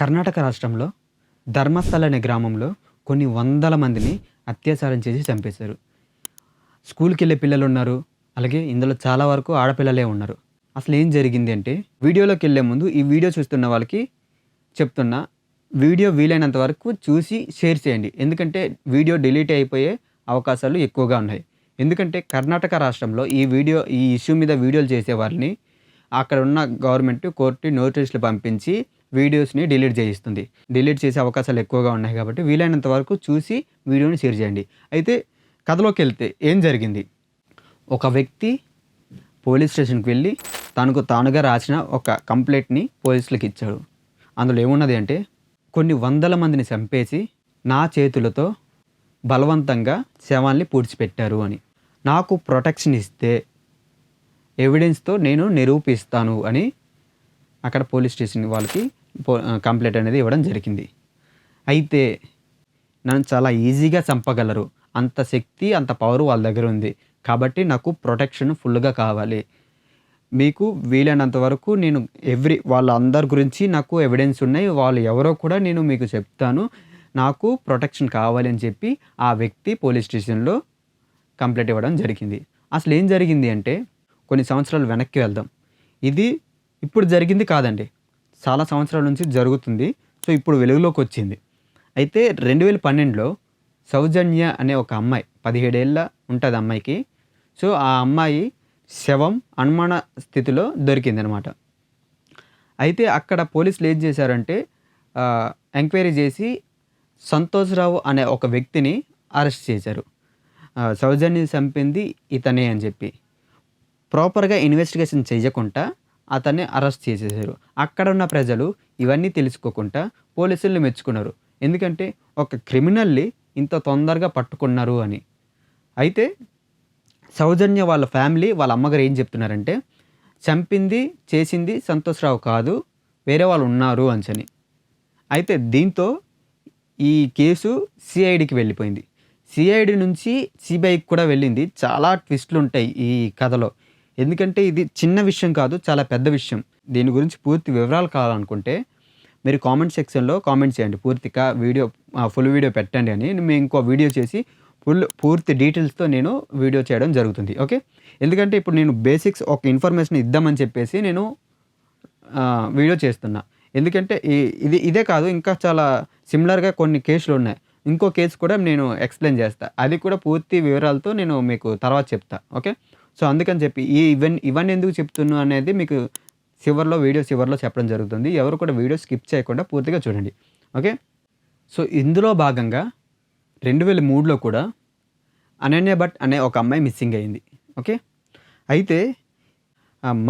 కర్ణాటక రాష్ట్రంలో ధర్మస్థల అనే గ్రామంలో కొన్ని వందల మందిని అత్యాచారం చేసి చంపేశారు. స్కూల్కి వెళ్ళే పిల్లలు ఉన్నారు. అలాగే ఇందులో చాలా వరకు ఆడపిల్లలే ఉన్నారు. అసలు ఏం జరిగింది అంటే వీడియోలోకి వెళ్ళే ముందు ఈ వీడియో చూస్తున్న వాళ్ళకి చెప్తున్నా వీడియో వీలైనంత వరకు చూసి షేర్ చేయండి. ఎందుకంటే వీడియో డిలీట్ అయిపోయే అవకాశాలు ఎక్కువగా ఉన్నాయి. ఎందుకంటే కర్ణాటక రాష్ట్రంలో ఈ వీడియో ఈ ఇష్యూ మీద వీడియోలు చేసే వాళ్ళని అక్కడ ఉన్న గవర్నమెంట్ కోర్టు నోటీసులు పంపించి వీడియోస్ని డిలీట్ చేయిస్తుంది. డిలీట్ చేసే అవకాశాలు ఎక్కువగా ఉన్నాయి కాబట్టి వీలైనంత వరకు చూసి వీడియోని షేర్ చేయండి. అయితే కథలోకి వెళ్తే ఏం జరిగింది? ఒక వ్యక్తి పోలీస్ స్టేషన్కి వెళ్ళి తనకు తానుగా రాసిన ఒక కంప్లైంట్ని పోలీసులకు ఇచ్చాడు. అందులో ఏమున్నది అంటే కొన్ని వందల మందిని చంపేసి నా చేతులతో బలవంతంగా శవాల్ని పూడ్చిపెట్టారు అని. నాకు ప్రొటెక్షన్ ఇస్తే ఎవిడెన్స్తో నేను నిరూపిస్తాను అని అక్కడ పోలీస్ స్టేషన్ వాళ్ళకి కంప్లైంట్ అనేది ఇవ్వడం జరిగింది. అయితే నన్ను చాలా ఈజీగా చంపగలరు. అంత శక్తి అంత పవర్ వాళ్ళ దగ్గర ఉంది. కాబట్టి నాకు ప్రొటెక్షన్ ఫుల్గా కావాలి. మీకు వీలైనంత వరకు నేను ఎవ్రీ వాళ్ళందరి గురించి నాకు ఎవిడెన్స్ ఉన్నాయి. వాళ్ళు ఎవరో కూడా నేను మీకు చెప్తాను. నాకు ప్రొటెక్షన్ కావాలి అని చెప్పి ఆ వ్యక్తి పోలీస్ స్టేషన్లో కంప్లైంట్ ఇవ్వడం జరిగింది. అసలు ఏం జరిగింది అంటే కొన్ని సంవత్సరాలు వెనక్కి వెళ్దాం. ఇది ఇప్పుడు జరిగింది కాదండి. చాలా సంవత్సరాల నుంచి జరుగుతుంది. సో ఇప్పుడు వెలుగులోకి వచ్చింది అయితే రెండు వేల పన్నెండులో సౌజన్య అనే ఒక అమ్మాయి పదిహేడేళ్ళ ఉంటుంది అమ్మాయికి. సో ఆ అమ్మాయి శవం అనుమాన స్థితిలో దొరికింది అనమాట అయితే అక్కడ పోలీసులు ఏం చేశారంటే ఎంక్వైరీ చేసి సంతోష్రావు అనే ఒక వ్యక్తిని అరెస్ట్ చేశారు. సౌజన్య చంపింది ఇతనే అని చెప్పి. ప్రాపర్గా ఇన్వెస్టిగేషన్ చేయకుండా అతన్ని అరెస్ట్ చేసేసారు అక్కడ ఉన్న ప్రజలు ఇవన్నీ తెలుసుకోకుండా పోలీసుల్ని మెచ్చుకున్నారు. ఎందుకంటే ఒక క్రిమినల్ని ఇంత తొందరగా పట్టుకున్నారు అని. అయితే సౌజన్య వాళ్ళ ఫ్యామిలీ వాళ్ళ అమ్మగారు ఏం చెప్తున్నారంటే చంపింది చేసింది సంతోష్రావు కాదు వేరే వాళ్ళు ఉన్నారు అంచని. అయితే దీంతో ఈ కేసు సిఐడికి వెళ్ళిపోయింది. సిఐడి నుంచి సిబిఐకి కూడా వెళ్ళింది. చాలా ట్విస్ట్లు ఉంటాయి ఈ కథలో. ఎందుకంటే ఇది చిన్న విషయం కాదు చాలా పెద్ద విషయం. దీని గురించి పూర్తి వివరాలు కావాలనుకుంటే మీరు కామెంట్ సెక్షన్లో కామెంట్ చేయండి. పూర్తిగా వీడియో ఫుల్ వీడియో పెట్టండి అని మేము ఇంకో వీడియో చేసి ఫుల్ పూర్తి డీటెయిల్స్తో నేను వీడియో చేయడం జరుగుతుంది. ఓకే? ఎందుకంటే ఇప్పుడు నేను బేసిక్స్ ఒక ఇన్ఫర్మేషన్ ఇద్దామని చెప్పేసి నేను వీడియో చేస్తున్నా. ఎందుకంటే ఇది ఇదే కాదు ఇంకా చాలా సిమిలర్గా కొన్ని కేసులు ఉన్నాయి. ఇంకో కేసు కూడా నేను ఎక్స్ప్లెయిన్ చేస్తా. అది కూడా పూర్తి వివరాలతో నేను మీకు తర్వాత చెప్తా. ఓకే? సో అందుకని చెప్పి ఈ ఇవన్నీ ఇవన్నీ ఎందుకు చెప్తున్నా అనేది మీకు చివరిలో వీడియో చివరిలో చెప్పడం జరుగుతుంది. ఎవరు కూడా వీడియో స్కిప్ చేయకుండా పూర్తిగా చూడండి. ఓకే? సో ఇందులో భాగంగా రెండు వేల మూడులో కూడా అనన్య భట్ అనే ఒక అమ్మాయి మిస్సింగ్ అయింది. ఓకే? అయితే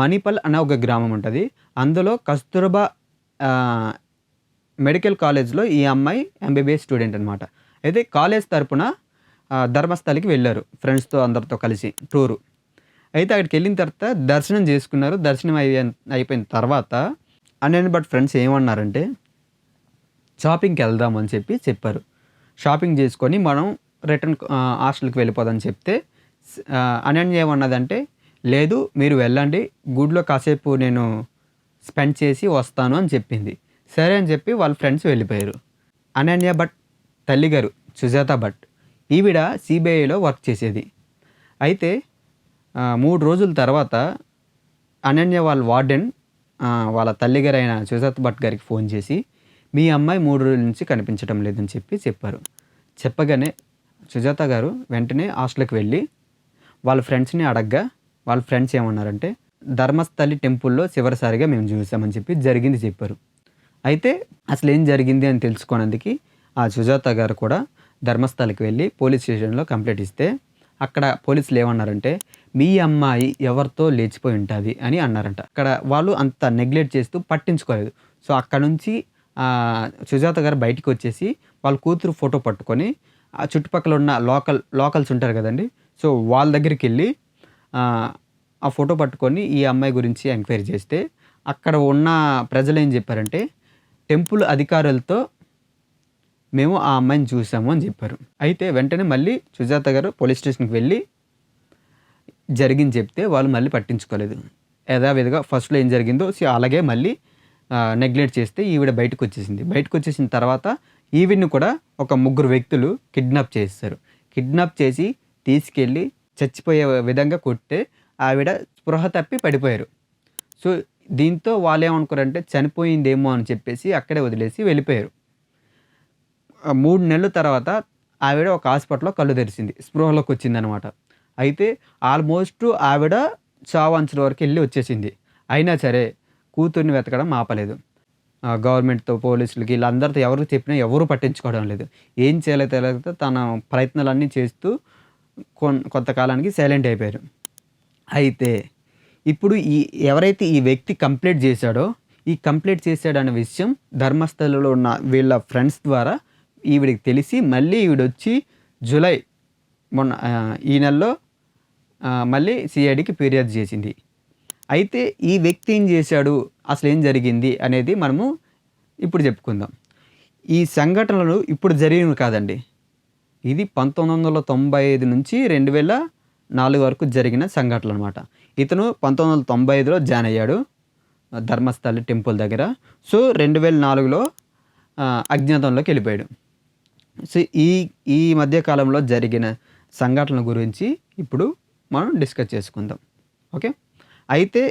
మణిపల్ అనే ఒక గ్రామం ఉంటుంది. అందులో కస్తూర్బా మెడికల్ కాలేజ్లో ఈ అమ్మాయి ఎంబీబీఎస్ స్టూడెంట్ అనమాట అయితే కాలేజ్ తరపున ధర్మస్థలికి వెళ్ళారు. ఫ్రెండ్స్తో అందరితో కలిసి టూరు. అయితే అక్కడికి వెళ్ళిన తర్వాత దర్శనం చేసుకున్నారు. దర్శనం అయ్యే అయిపోయిన తర్వాత అనన్య భట్ ఫ్రెండ్స్ ఏమన్నారంటే షాపింగ్కి వెళ్దాం అని చెప్పి చెప్పారు. షాపింగ్ చేసుకొని మనం రిటర్న్ హాస్టల్కి వెళ్ళిపోదని చెప్తే అనన్య ఏమన్నదంటే లేదు మీరు వెళ్ళండి. గుడిలో కాసేపు నేను స్పెండ్ చేసి వస్తాను అని చెప్పింది. సరే అని చెప్పి వాళ్ళ ఫ్రెండ్స్ వెళ్ళిపోయారు. అనన్య భట్ తల్లిగారు సుజాత భట్ ఈవిడ సిబిఐలో వర్క్ చేసేది. అయితే మూడు రోజుల తర్వాత అనన్య వాళ్ళ వార్డెన్ వాళ్ళ తల్లిగారైన సుజాత్ సుజాత భట్ గారికి ఫోన్ చేసి మీ అమ్మాయి మూడు రోజుల నుంచి కనిపించడం లేదని చెప్పి చెప్పారు. చెప్పగానే సుజాత గారు వెంటనే హాస్టల్కి వెళ్ళి వాళ్ళ ఫ్రెండ్స్ని అడగ్గా వాళ్ళ ఫ్రెండ్స్ ఏమన్నారంటే ధర్మస్థలి టెంపుల్లో చివరిసారిగా మేము చూసామని చెప్పి జరిగింది చెప్పారు. అయితే అసలు ఏం జరిగింది అని తెలుసుకోనందుకు ఆ సుజాత గారు కూడా ధర్మస్థలికి వెళ్ళి పోలీస్ స్టేషన్లో కంప్లైంట్ ఇస్తే అక్కడ పోలీసులు ఏమన్నారంటే మీ అమ్మాయి ఎవరితో లేచిపోయి ఉంటుంది అని అన్నారంట. అక్కడ వాళ్ళు అంత నెగ్లెక్ట్ చేస్తూ పట్టించుకోలేదు. సో అక్కడ నుంచి సుజాత గారు బయటికి వచ్చేసి వాళ్ళ కూతురు ఫోటో పట్టుకొని ఆ చుట్టుపక్కల ఉన్న లోకల్ లోకల్స్ ఉంటారు కదండి. సో వాళ్ళ దగ్గరికి వెళ్ళి ఆ, ఆ ఫోటో పట్టుకొని ఈ అమ్మాయి గురించి ఎంక్వైరీ చేస్తే అక్కడ ఉన్న ప్రజలు ఏం చెప్పారంటే టెంపుల్ అధికారులతో మేము ఆ అమ్మాయిని చూసాము అని చెప్పారు. అయితే వెంటనే మళ్ళీ సుజాత గారు పోలీస్ స్టేషన్కి వెళ్ళి జరిగింది చెప్తే వాళ్ళు మళ్ళీ పట్టించుకోలేదు. యథావిధిగా ఫస్ట్లో ఏం జరిగిందో సో అలాగే మళ్ళీ నెగ్లెక్ట్ చేస్తే ఈవిడ బయటకు వచ్చేసింది. బయటకు వచ్చేసిన తర్వాత ఈవిడ్ని కూడా ఒక ముగ్గురు వ్యక్తులు కిడ్నాప్ చేస్తారు కిడ్నాప్ చేసి తీసుకెళ్ళి చచ్చిపోయే విధంగా కొట్టే ఆవిడ స్పృహ తప్పి పడిపోయారు. సో దీంతో వాళ్ళు ఏమనుకోరంటే చనిపోయిందేమో అని చెప్పేసి అక్కడే వదిలేసి వెళ్ళిపోయారు. మూడు నెలల తర్వాత ఆవిడ ఒక హాస్పిటల్లో కళ్ళు తెరిచింది స్పృహలోకి వచ్చిందనమాట. అయితే ఆల్మోస్ట్ ఆవిడ చావు అంచుల వరకు వెళ్ళి వచ్చేసింది. అయినా సరే కూతుర్ని వెతకడం ఆపలేదు. గవర్నమెంట్తో పోలీసులకి వీళ్ళందరితో ఎవరు చెప్పినా ఎవరు పట్టించుకోవడం లేదు. ఏం చేయలే తెలియక తన ప్రయత్నాలన్నీ చేస్తూ కొంతకాలానికి సైలెంట్ అయిపోయారు. అయితే ఇప్పుడు ఈ ఎవరైతే ఈ వ్యక్తి కంప్లీట్ చేశాడో ఈ కంప్లీట్ చేశాడనే విషయం ధర్మస్థలలో ఉన్న వీళ్ళ ఫ్రెండ్స్ ద్వారా ఈవిడికి తెలిసి మళ్ళీ ఈవిడొచ్చి జూలై మొన్న ఈ నెలలో మళ్ళీ సిఐడికి ఫిర్యాదు చేసింది. అయితే ఈ వ్యక్తి ఏం చేశాడు? అసలు ఏం జరిగింది అనేది మనము ఇప్పుడు చెప్పుకుందాం. ఈ సంఘటనలు ఇప్పుడు జరిగినవి కాదండి. ఇది పంతొమ్మిది వందల తొంభై ఐదు నుంచి రెండు వేల నాలుగు వరకు జరిగిన సంఘటనలు అనమాట ఇతను పంతొమ్మిది వందల తొంభై ఐదులో జాయిన్ అయ్యాడు ధర్మస్థల ధర్మస్థలి టెంపుల్ దగ్గర. సో రెండు వేల నాలుగులో అజ్ఞాతంలోకి వెళ్ళిపోయాడు. సో ఈ ఈ మధ్య కాలంలో జరిగిన సంఘటనల గురించి ఇప్పుడు మనం డిస్కస్ చేసుకుందాం. ఓకే? అయితే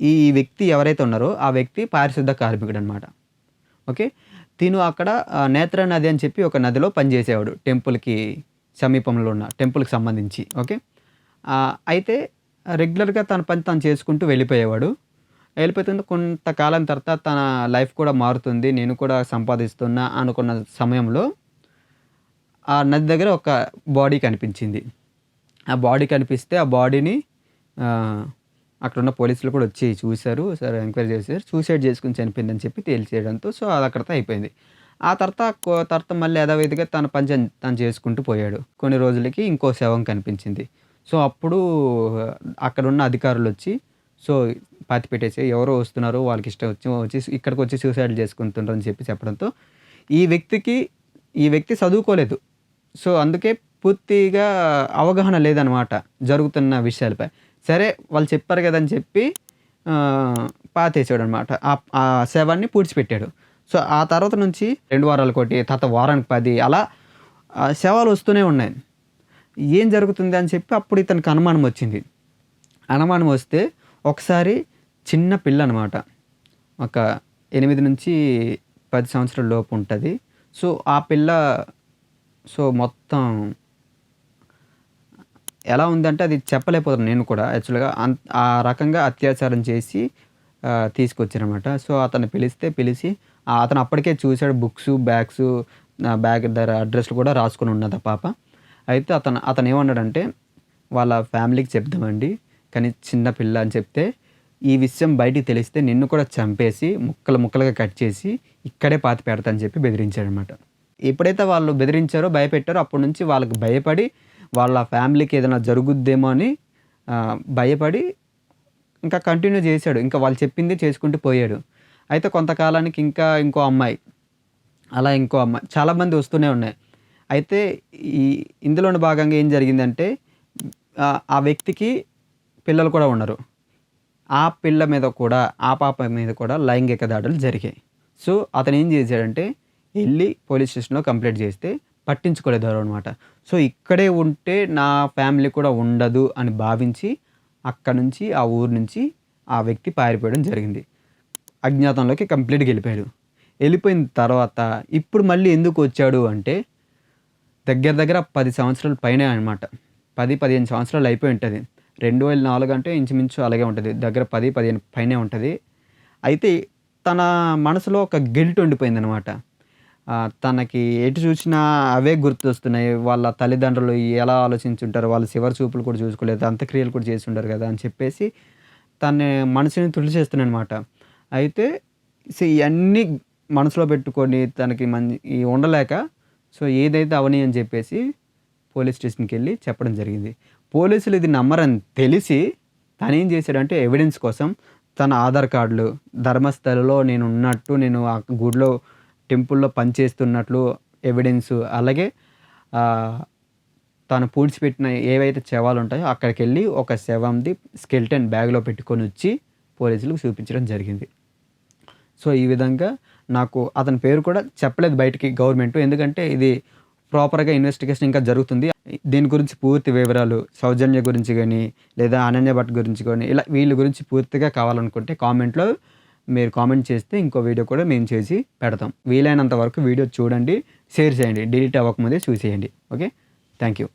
ఈ వ్యక్తి ఎవరైతే ఉన్నారో ఆ వ్యక్తి పారిశుద్ధ కార్మికుడు అనమాట ఓకే? తిను అక్కడ నేత్ర నది అని చెప్పి ఒక నదిలో పనిచేసేవాడు టెంపుల్కి సమీపంలో ఉన్న టెంపుల్కి సంబంధించి. ఓకే? అయితే రెగ్యులర్గా తన పని తను చేసుకుంటూ వెళ్ళిపోయేవాడు. వెళ్ళిపోతుంది. కొంతకాలం తర్వాత తన లైఫ్ కూడా మారుతుంది. నేను కూడా సంపాదిస్తున్నా అనుకున్న సమయంలో ఆ నది దగ్గర ఒక బాడీ కనిపించింది. ఆ బాడీ కనిపిస్తే ఆ బాడీని అక్కడ ఉన్న పోలీసులు కూడా వచ్చి చూశారు. సరే ఎంక్వైరీ చేశారు. సూసైడ్ చేసుకుని చనిపోయిందని చెప్పి తేల్చేయడంతో సో అది అక్కడితో అయిపోయింది. ఆ తర్వాత కో- తర్వాత మళ్ళీ యథావిధిగా తన పని తను చేసుకుంటూ పోయాడు. కొన్ని రోజులకి ఇంకో శవం కనిపించింది. సో అప్పుడు అక్కడ ఉన్న అధికారులు వచ్చి సో పాతి పెట్టేసి ఎవరో వస్తున్నారు వాళ్ళకి ఇష్టం వచ్చి వచ్చి ఇక్కడికి వచ్చి సూసైడ్ చేసుకుంటున్నారు అని చెప్పి చెప్పడంతో ఈ వ్యక్తికి ఈ వ్యక్తి చదువుకోలేదు. సో అందుకే పూర్తిగా అవగాహన లేదనమాట జరుగుతున్న విషయాలపై. సరే వాళ్ళు చెప్పారు కదని చెప్పి పాతేసాడు అనమాట ఆ శవాన్ని పూడ్చిపెట్టాడు. సో ఆ తర్వాత నుంచి రెండు వారాలు ఒకటి తర్వాత వారానికి పది అలా శవాలు వస్తూనే ఉన్నాయి. ఏం జరుగుతుంది అని చెప్పి అప్పుడు ఇతనికి అనుమానం వచ్చింది. అనుమానం వస్తే ఒకసారి చిన్న పిల్ల అనమాట ఒక ఎనిమిది నుంచి పది సంవత్సరాల లోపు ఉంటుంది. సో ఆ పిల్ల సో మొత్తం ఎలా ఉందంటే అది చెప్పలేకపోతున్నాను నేను కూడా. యాక్చువల్గా అంత ఆ రకంగా అత్యాచారం చేసి తీసుకొచ్చారనమాట. సో అతను పిలిస్తే పిలిచి అతను అప్పటికే చూశాడు బుక్స్ బ్యాగ్స్ బ్యాగ్ దగ్గర అడ్రస్లు కూడా రాసుకొని ఉన్నది ఆ పాప. అయితే అతను అతను ఏమన్నాడంటే వాళ్ళ ఫ్యామిలీకి చెప్దామండి. కానీ చిన్న పిల్ల అని చెప్తే ఈ విషయం బయటికి తెలిస్తే నిన్ను కూడా చంపేసి ముక్కలు ముక్కలుగా కట్ చేసి ఇక్కడే పాతి పెడతా అని చెప్పి బెదిరించాడనమాట ఎప్పుడైతే వాళ్ళు బెదిరించారో భయపెట్టారో అప్పటి నుంచి వాళ్ళకి భయపడి వాళ్ళ ఫ్యామిలీకి ఏదైనా జరుగుద్దేమో అని భయపడి ఇంకా కంటిన్యూ చేశాడు. ఇంకా వాళ్ళు చెప్పింది చేసుకుంటూ పోయాడు. అయితే కొంతకాలానికి ఇంకా ఇంకో అమ్మాయి అలా ఇంకో అమ్మాయి చాలామంది వస్తూనే ఉన్నాయి. అయితే ఈ ఇందులోని భాగంగా ఏం జరిగిందంటే ఆ వ్యక్తికి పిల్లలు కూడా ఉన్నారు. ఆ పిల్ల మీద కూడా ఆ పాప మీద కూడా లైంగిక దాడులు జరిగాయి. సో అతను ఏం చేశాడంటే వెళ్ళి పోలీస్ స్టేషన్లో కంప్లైంట్ చేస్తే పట్టించుకోలేదు అనమాట. సో ఇక్కడే ఉంటే నా ఫ్యామిలీ కూడా ఉండదు అని భావించి అక్కడ నుంచి ఆ ఊరు నుంచి ఆ వ్యక్తి పారిపోయడం జరిగింది. అజ్ఞాతంలోకి కంప్లీట్గా వెళ్ళిపోయాడు. వెళ్ళిపోయిన తర్వాత ఇప్పుడు మళ్ళీ ఎందుకు వచ్చాడు అంటే దగ్గర దగ్గర పది సంవత్సరాల పైన అనమాట. పది పదిహేను సంవత్సరాలు అయిపోయి ఉంటుంది. రెండు వేల నాలుగు అంటే ఇంచుమించు అలాగే ఉంటుంది. దగ్గర పది పదిహేను పైనే ఉంటుంది. అయితే తన మనసులో ఒక గిల్ట్ ఉండిపోయింది అనమాట తనకి ఎటు చూసినా అవే గుర్తొస్తున్నాయి. వాళ్ళ తల్లిదండ్రులు ఎలా ఆలోచించుంటారు? వాళ్ళ చివరి చూపులు కూడా చూసుకోలేదు. అంత్యక్రియలు కూడా చేసి ఉంటారు కదా అని చెప్పేసి తన మనసుని తుడిచేస్తున్నానమాట అయితే సో ఇవన్నీ మనసులో పెట్టుకొని తనకి మంచి ఉండలేక సో ఏదైతే అవని అని చెప్పేసి పోలీస్ స్టేషన్కి వెళ్ళి చెప్పడం జరిగింది. పోలీసులు ఇది నమ్మరని తెలిసి తను ఏం చేశాడంటే ఎవిడెన్స్ కోసం తన ఆధార్ కార్డులు ధర్మస్థలలో నేను ఉన్నట్టు నేను ఆ గుడిలో టెంపుల్లో పనిచేస్తున్నట్లు ఎవిడెన్స్ అలాగే తను తాను పూడ్చిపెట్టిన ఏవైతే శవాలు ఉంటాయో అక్కడికి వెళ్ళి ఒక శవంది స్కెల్టన్ బ్యాగ్లో పెట్టుకొని వచ్చి పోలీసులకు చూపించడం జరిగింది. సో ఈ విధంగా నాకు అతని పేరు కూడా చెప్పలేదు బయటికి గవర్నమెంట్. ఎందుకంటే ఇది ప్రాపర్గా ఇన్వెస్టిగేషన్ ఇంకా జరుగుతుంది. దీని గురించి పూర్తి వివరాలు సౌజన్య గురించి కానీ లేదా అనన్య భట్ గురించి కానీ ఇలా వీళ్ళ గురించి పూర్తిగా కావాలనుకుంటే కామెంట్లో మీరు కామెంట్ చేస్తే ఇంకో వీడియో కూడా మేము చేసి పెడతాం. వీలైనంత వరకు వీడియో చూడండి షేర్ చేయండి డిలీట్ అవ్వకముందే చూసేయండి. Okay thank you